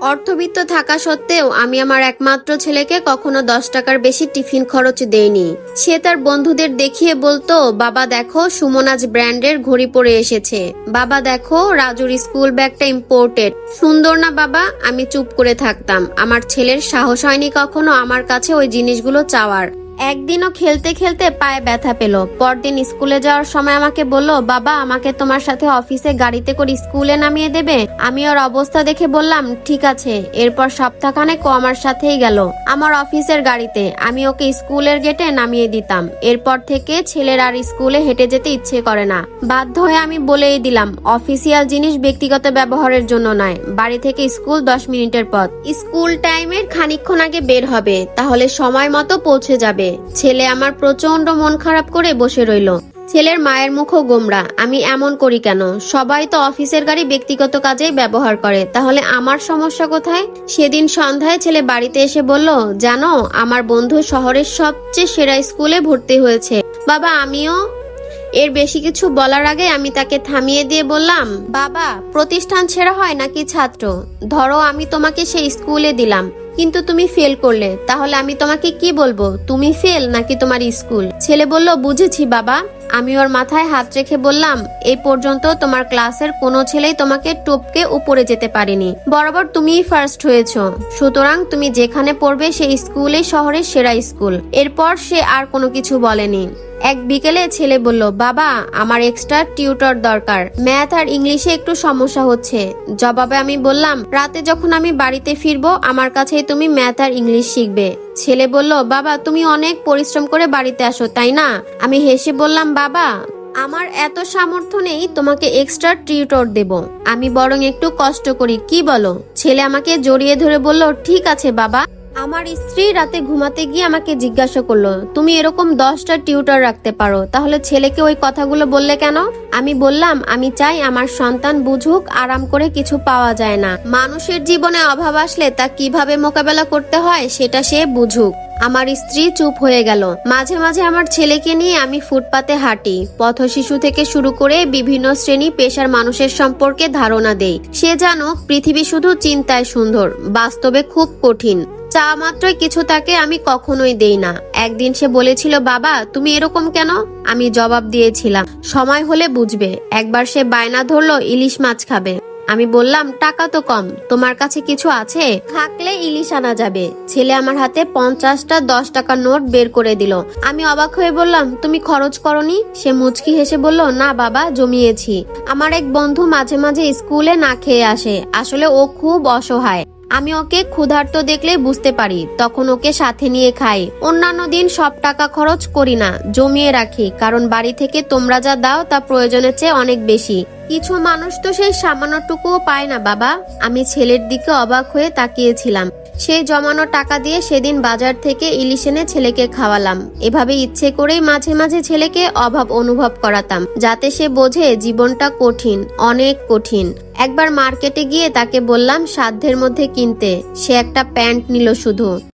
অর্থবিত্ত থাকা সত্ত্বেও আমি আমার একমাত্র ছেলেকে কখনো দশ টাকার বেশি টিফিন খরচ দেইনি। সে তার বন্ধুদের দেখিয়ে বলতো, বাবা দেখো, সুমন আজ ব্র্যান্ডের ঘড়ি পরে এসেছে। বাবা দেখো, রাজুর স্কুল ব্যাগটা ইম্পোর্টেড সুন্দর না বাবা? আমি চুপ করে থাকতাম। আমার ছেলের সাহস হয়নি কখনো আমার কাছে ওই জিনিসগুলো চাওয়ার। একদিনও খেলতে খেলতে পায়ে ব্যথা পেল। পরদিন স্কুলে যাওয়ার সময় আমাকে বলল, বাবা, আমাকে তোমার সাথে অফিসে গাড়িতে করে স্কুলে নামিয়ে দেবে? আমি ওর অবস্থা দেখে বললাম, ঠিক আছে। এরপর সপ্তাহখানেক ও আমার সাথেই গেল, আমার অফিসের গাড়িতে। আমি ওকে স্কুলের গেটে নামিয়ে দিতাম। এরপর থেকে ছেলের আর স্কুলে হেঁটে যেতে ইচ্ছে করে না। বাধ্য হয়ে আমি বলেই দিলাম, অফিসিয়াল জিনিস ব্যক্তিগত ব্যবহারের জন্য নয়। বাড়ি থেকে স্কুল দশ মিনিটের পথ। স্কুল টাইমের খানিকক্ষণ আগে বের হবে। তাহলে সময় মতো পৌঁছে যাবে। ছেলে আমার প্রচণ্ড মন খারাপ করে বসে রইল। ছেলের মায়ের মুখও গোমরা, আমি এমন করি কেন? সবাই তো অফিসের গাড়ি ব্যক্তিগত কাজেই ব্যবহার করে। তাহলে আমার সমস্যা কোথায়? সেদিন সন্ধ্যায় ছেলে বাড়িতে এসে বলল, জানো, আমার বন্ধু শহরের সবচেয়ে সেরা স্কুলে ভর্তি হয়েছে। বাবা, আমিও? এর বেশি কিছু বলার আগে আমি তাকে থামিয়ে দিয়ে বললাম, বাবা, প্রতিষ্ঠান ছেড়া হয় নাকি ছাত্র? ধরো, আমি তোমাকে সেই স্কুলে দিলাম। কিন্তু তুমি ফেল করলে, তাহলে আমি তোমাকে কি বলব? তুমি ফেল নাকি তোমার স্কুল? ছেলে বলল, বুঝেছি বাবা। আমি ওর মাথায় হাত রেখে বললাম এই পর্যন্ত তোমার ক্লাসের কোনো ছেলেই তোমাকে টপকে উপরে যেতে পারেনি। বরাবর তুমিই ফার্স্ট হয়েছ। সুতরাং তুমি যেখানে পড়বে সেই স্কুলেই শহরের সেরা স্কুল। এরপর সে আর কোনো কিছু বলেনি। এক বিকেলে ছেলে বলল, বাবা, আমার এক্সট্রা টিউটর দরকার। ম্যাথ আর ইংলিশে একটু সমস্যা হচ্ছে। জবাবে আমি বললাম, রাতে যখন আমি বাড়িতে ফিরবো, আমার কাছেই তুমি ম্যাথ আর ইংলিশ শিখবে। ছেলে বলল, বাবা, তুমি অনেক পরিশ্রম করে বাড়িতে আসো, তাই না? আমি হেসে বললাম, বাবা, আমার এত সামর্থ্য নেই, তোমাকে এক্সট্রা টিউটর দেব। আমি বরং একটু কষ্ট করি, কি বলো? ছেলে আমাকে জড়িয়ে ধরে বলল, ঠিক আছে বাবা। আমার স্ত্রী রাতে ঘুমাতে গিয়ে আমাকে জিজ্ঞাসা করল, তুমি এরকম দশটা টিউটর রাখতে পারো, তাহলে ছেলেকে ওই কথাগুলো বললে কেন? আমি বললাম, আমি চাই আমার সন্তান বুঝুক, আরাম করে কিছু পাওয়া যায় না। মানুষের জীবনে অভাব আসলে তা কীভাবে মোকাবেলা করতে হয়, সেটা সে বুঝুক। আমার স্ত্রী চুপ হয়ে গেল। মাঝে মাঝে আমার ছেলেকে নিয়ে আমি ফুটপাতে হাঁটি। পথ শিশু থেকে শুরু করে বিভিন্ন শ্রেণি পেশার মানুষের সম্পর্কে ধারণা দেই। সে জানুক, পৃথিবী শুধু চিন্তায় সুন্দর, বাস্তবে খুব কঠিন। চা মাত্রই কিছু তাকে আমি কখনোই দেই না। একদিন সে বলেছিল, বাবা, তুমি এরকম কেন? আমি জবাব দিয়েছিলাম, সময় হলে বুঝবে। একবার সে বায়না ধরলো, ইলিশ মাছ খাবে। আমি বললাম, টাকা তো কম, তোমার কাছে কিছু আছে? থাকলে ইলিশ আনা যাবে। ছেলে আমার হাতে পঞ্চাশটা, দশ টাকার নোট বের করে দিল। আমি অবাক হয়ে বললাম, তুমি খরচ করনি? সে মুচকি হেসে বলল, না বাবা, জমিয়েছি। আমার এক বন্ধু মাঝে মাঝে স্কুলে না খেয়ে আসে। আসলে ও খুব অসহায়। আমি ওকে ক্ষুধার্ত দেখলে বুঝতে পারি, তখন ওকে সাথে নিয়ে খাই। অন্যান্য দিন সব টাকা খরচ করি না, জমিয়ে রাখি, কারণ বাড়ি থেকে তোমরা যা দাও তা প্রয়োজনের চেয়ে অনেক বেশি। কিছু মানুষ তো সেই সামান্যটুকুও পায় না, বাবা। আমি ছেলের দিকে অবাক হয়ে তাকিয়েছিলাম। সেই জমানো টাকা দিয়ে সেদিন বাজার থেকে ইলিশ এনে ছেলেকে খাওয়ালাম। এভাবে ইচ্ছে করেই মাঝে মাঝে ছেলেকে অভাব অনুভব করাতাম, যাতে সে বোঝে জীবনটা কঠিন, অনেক কঠিন। একবার মার্কেটে গিয়ে তাকে বললাম, সাধ্যের মধ্যে কিনতে। সে একটা প্যান্ট নিল শুধু।